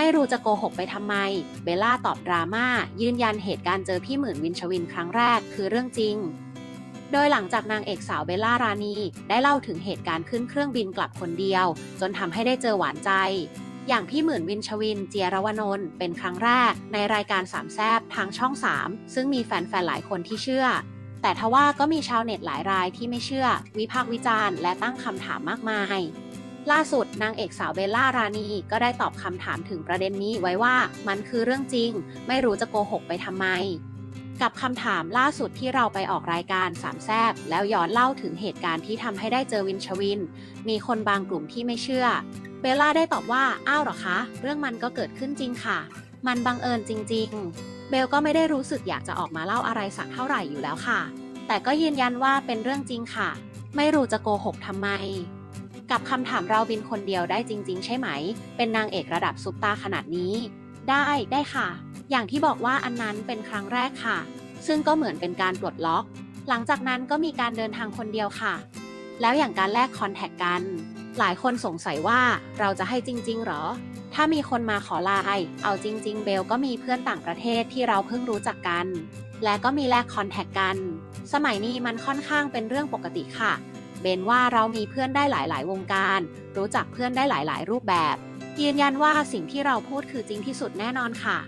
ไม่รู้จะโกหกไปทำไม เบลล่าตอบดราม่ายืนยันเหตุการณ์เจอพี่หมื่นวินชวินครั้งแรกคือเรื่องจริง โดยหลังจากนางเอกสาวเบลล่ารานี ได้เล่าถึงเหตุการณ์ขึ้นเครื่องบินกลับคนเดียว จนทำให้ได้เจอหวานใจ อย่างพี่หมื่นวินชวินเจียรวนนท์เป็นครั้งแรก ในรายการสามแซบทางช่อง 3 ซึ่งมีแฟนๆหลายคนที่เชื่อ แต่ทว่าก็มีชาวเน็ตหลายรายที่ไม่เชื่อ วิพากษ์วิจารณ์และตั้งคำถามมากมาย ล่าสุดนางเอกสาวเบลล่ารานีก็ได้ตอบคำถามถึงประเด็นนี้ไว้ว่ามันคือเรื่องจริง ไม่รู้จะโกหกไปทำไม กับคำถามล่าสุดที่เราไปออกรายการสามแซบแล้วย้อนเล่าถึงเหตุการณ์ที่ทำให้ได้เจอวินชวิน มีคนบางกลุ่มที่ไม่เชื่อ เบลล่าได้ตอบว่าอ้าวหรอคะ เรื่องมันก็เกิดขึ้นจริงค่ะ มันบังเอิญจริง ๆ เบลก็ไม่ได้รู้สึกอยากจะออกมาเล่าอะไรสักเท่าไหร่อยู่แล้วค่ะ แต่ก็ยืนยันว่าเป็นเรื่องจริงค่ะ ไม่รู้จะโกหกทำไม กับคำถามเราบินคนเดียวได้จริง ๆ ใช่ไหม เป็นนางเอกระดับซุปตาขนาดนี้ ได้ได้ค่ะ อย่างที่บอกว่าอันนั้นเป็นครั้งแรกค่ะ ซึ่งก็เหมือนเป็นการปลดล็อก หลังจากนั้นก็มีการเดินทางคนเดียวค่ะ แล้วอย่างการแลกคอนแทคกัน หลายคนสงสัยว่าเราจะให้จริง ๆ หรอ ถ้ามีคนมาขอไลน์เอาจริง ๆ เบลก็มีเพื่อนต่างประเทศที่เราเพิ่งรู้จักกัน และก็มีแลกคอนแทคกัน สมัยนี้มันค่อนข้างเป็นเรื่องปกติค่ะ เบนว่าเรามีเพื่อนได้หลาย ๆ วงการ รู้จักเพื่อนได้หลาย ๆ รูปแบบ ยืนยันว่าสิ่งที่เราพูดคือจริงที่สุดแน่นอนค่ะ